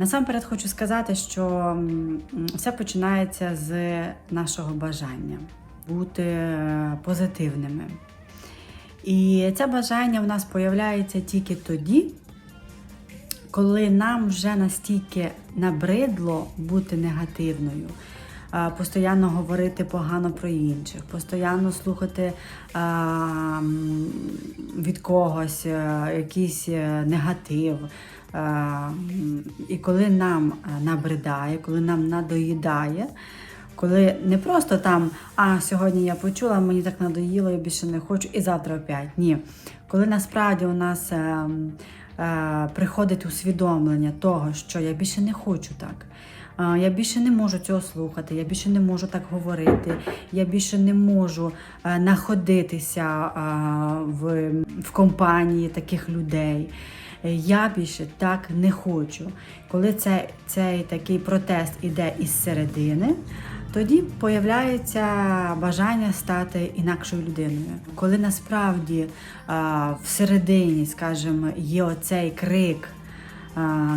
Насамперед хочу сказати, що все починається з нашого бажання бути е, позитивними. І це бажання в нас появляється тільки тоді, коли нам вже настільки набридло бути негативною, постійно говорити погано про інших, постійно слухати від когось якийсь е, негатив. І коли нам е, набридає, коли нам надоїдає, коли не просто там, а сьогодні я почула, мені так надоїло, я більше не хочу, і завтра опять. Ні. Коли насправді у нас е, е, приходить усвідомлення того, що я більше не хочу так. е, Я більше не можу цього слухати, я більше не можу так говорити, я більше не можу е, находитися е, в компанії таких людей. Е, Я більше так не хочу. Коли це, цей такий протест іде із середини, тоді появляється бажання стати інакшою людиною. Коли насправді а, всередині, скажімо, є оцей крик,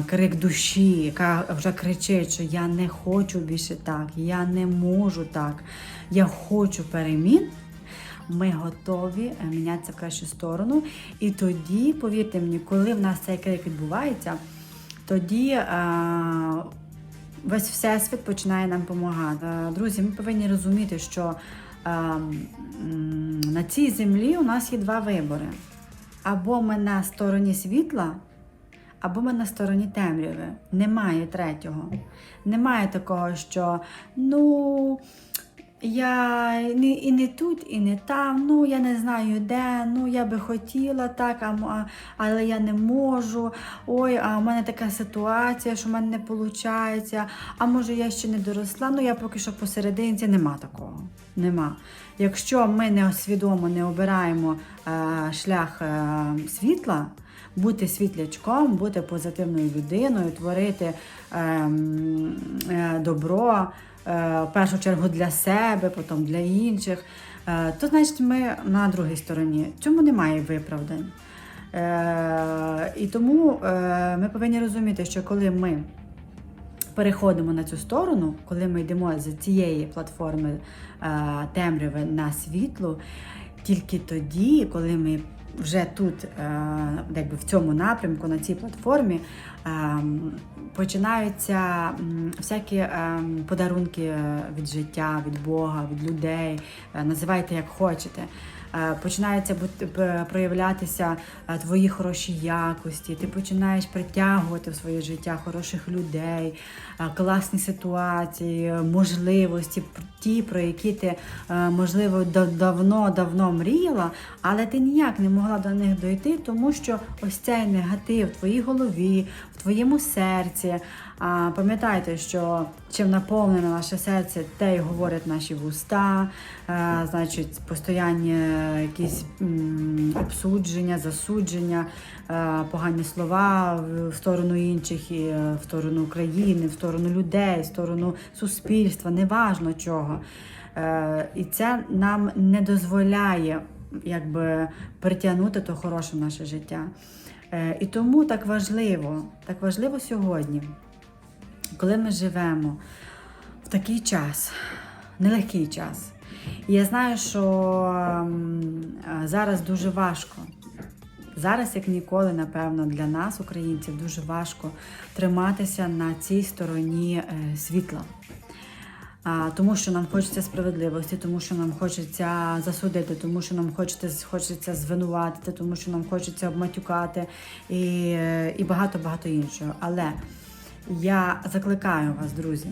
крик душі, яка вже кричить, що я не хочу більше так, я не можу так, я хочу перемін. Ми готові е, мінятися в кращу сторону. І тоді, повірте мені, коли в нас цей крик відбувається, тоді а, весь всесвіт починає нам допомагати. Е, Друзі, ми повинні розуміти, що а, на цій землі у нас є два вибори: або ми на стороні світла, або ми на стороні темряви. Немає третього. Немає такого, що ну. Я і не тут, і не там. Ну я не знаю де. Ну я би хотіла так, а, але я не можу. Ой, а в мене така ситуація, що в мене не виходить. А може я ще не доросла? Ну я поки що посерединці. Нема такого. Нема. Якщо ми не свідомо не обираємо е, шлях е, світла. Бути світлячком, бути позитивною людиною, творити ем, е, добро, е, в першу чергу для себе, потім для інших, е, то значить ми на другій стороні. Цьому немає виправдань. Е, і тому е, ми повинні розуміти, що коли ми переходимо на цю сторону, коли ми йдемо з цієї платформи е, темряви на світло, тільки тоді, коли ми вже тут, е, якби в цьому напрямку, на цій платформі, е, починаються всякі е, подарунки від життя, від Бога, від людей, е, називайте як хочете. Е, Починаються проявлятися е, твої хороші якості, ти починаєш притягувати в своє життя хороших людей, е, класні ситуації, можливості, ті, про які ти, можливо, давно-давно мріяла, але ти ніяк не могла до них дойти, тому що ось цей негатив в твоїй голові, твоєму серці. А пам'ятайте, що чим наповнене наше серце, те й говорять наші вуста, е, значить, постоянні якісь обсудження, засудження, е, погані слова в- сторону інших, і е, в сторону України, в сторону людей, в сторону суспільства, неважно чого. Е, І це нам не дозволяє якби притягнути то хороше в наше життя. Е, І тому так важливо, так важливо сьогодні, коли ми живемо в такий час, нелегкий час. І я знаю, що е, зараз дуже важко. Зараз, як ніколи, напевно, для нас, українців, дуже важко триматися на цій стороні е, світла. Тому що нам хочеться справедливості, тому що нам хочеться засудити, тому що нам хочеться, хочеться звинуватити, тому що нам хочеться обматюкати і, і багато-багато іншого. Але я закликаю вас, друзі,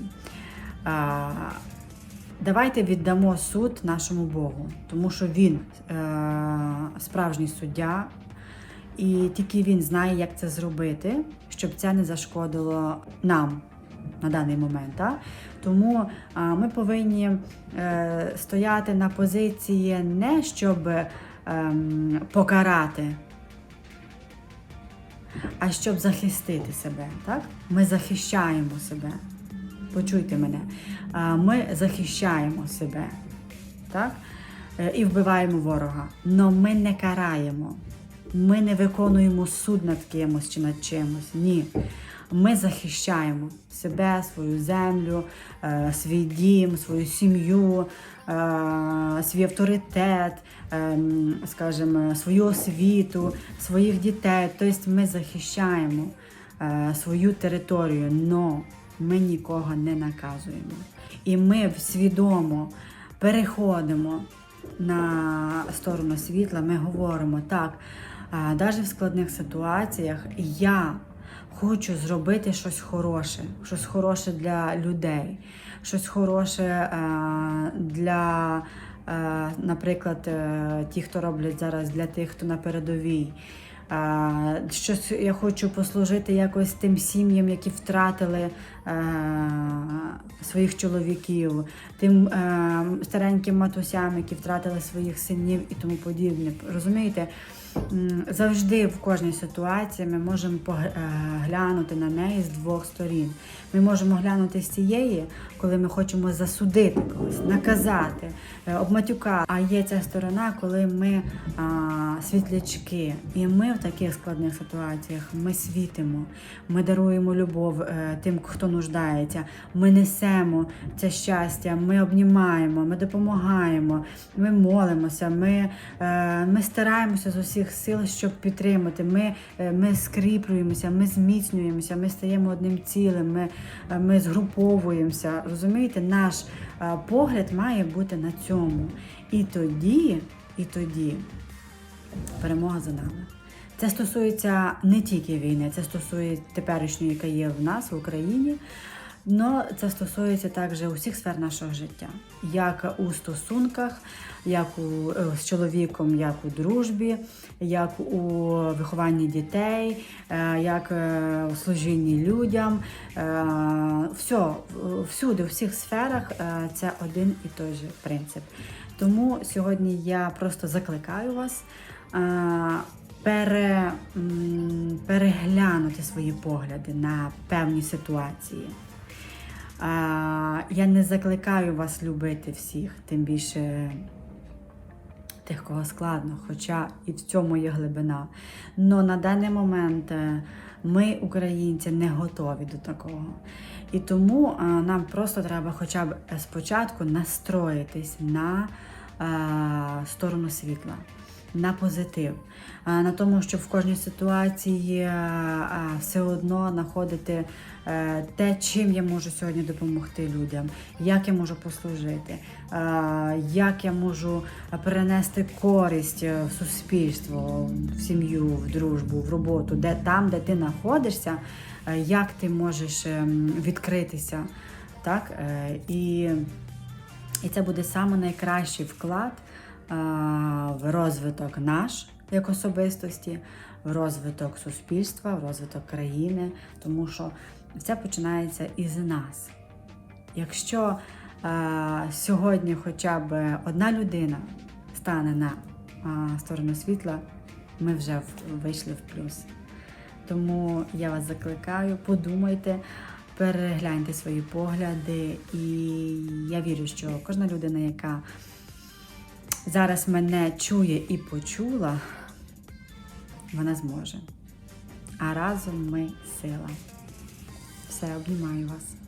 давайте віддамо суд нашому Богу, тому що Він е, справжній суддя, і тільки він знає, як це зробити, щоб це не зашкодило нам на даний момент. Так? Тому ми повинні е, стояти на позиції не щоб ем, покарати, а щоб захистити себе. Так? Ми захищаємо себе. Почуйте мене. Ми захищаємо себе. Так? Е, І вбиваємо ворога. Но ми не караємо. Ми не виконуємо суд над кимось чи над чимось. Ні. Ми захищаємо себе, свою землю, е, свій дім, свою сім'ю, е, свій авторитет, е, скажімо, свою освіту, своїх дітей. Тобто ми захищаємо свою територію, але ми нікого не наказуємо. І ми свідомо переходимо на сторону світла, ми говоримо так, навіть в складних ситуаціях я хочу зробити щось хороше, щось хороше для людей, щось хороше е, для, е, наприклад, е, ті, хто роблять зараз для тих, хто на передовій. Щось я хочу послужити якось тим сім'ям, які втратили своїх чоловіків, тим стареньким матусям, які втратили своїх синів і тому подібне. Розумієте? Завжди в кожній ситуації ми можемо поглянути на неї з двох сторін. Ми можемо глянути з цієї, коли ми хочемо засудити когось, наказати, е, обматюкати. А є ця сторона, коли ми а, світлячки. І ми в таких складних ситуаціях ми світимо, ми даруємо любов е, тим, хто нуждається. Ми несемо це щастя, ми обнімаємо, ми допомагаємо, ми молимося, ми, е, ми стараємося з усіх сил, щоб підтримати. Ми, е, ми скріплюємося, ми зміцнюємося, ми стаємо одним цілим, ми, е, ми згруповуємося. Розумієте, наш е, погляд має бути на цьому. І тоді, і тоді перемога за нами. Це стосується не тільки війни, це стосується теперішньої, яка є в нас в Україні. Але це стосується також усіх сфер нашого життя, як у стосунках, як у, е, з чоловіком, як у дружбі, як у вихованні дітей, е, як е, у служінні людям. Все, всюди, у всіх сферах це один і той же принцип. Тому сьогодні я просто закликаю вас. Пере, переглянути свої погляди на певні ситуації. Я не закликаю вас любити всіх, тим більше тих, кого складно, хоча і в цьому є глибина. Но на даний момент е, ми, українці, не готові до такого. І тому е, нам просто треба хоча б спочатку настроїтись на е, сторону світла. На позитив, на тому, щоб в кожній ситуації все одно знаходити е, те, чим я можу сьогодні допомогти людям, як я можу послужити, як я можу перенести користь е, в суспільство, в сім'ю, в дружбу, в роботу, де там, де ти знаходишся, е, як ти можеш ем, відкритися. Так? І, і це буде найкращий вклад в розвиток наш як особистості, в розвиток суспільства, в розвиток країни, тому що все починається із нас. Якщо а, сьогодні хоча б одна людина стане на а, сторону світла, ми вже вийшли в плюс. Тому я вас закликаю, подумайте, перегляньте свої погляди, і я вірю, що кожна людина, яка зараз мене чує і почула, вона зможе. А разом ми сила. Все, обнімаю вас.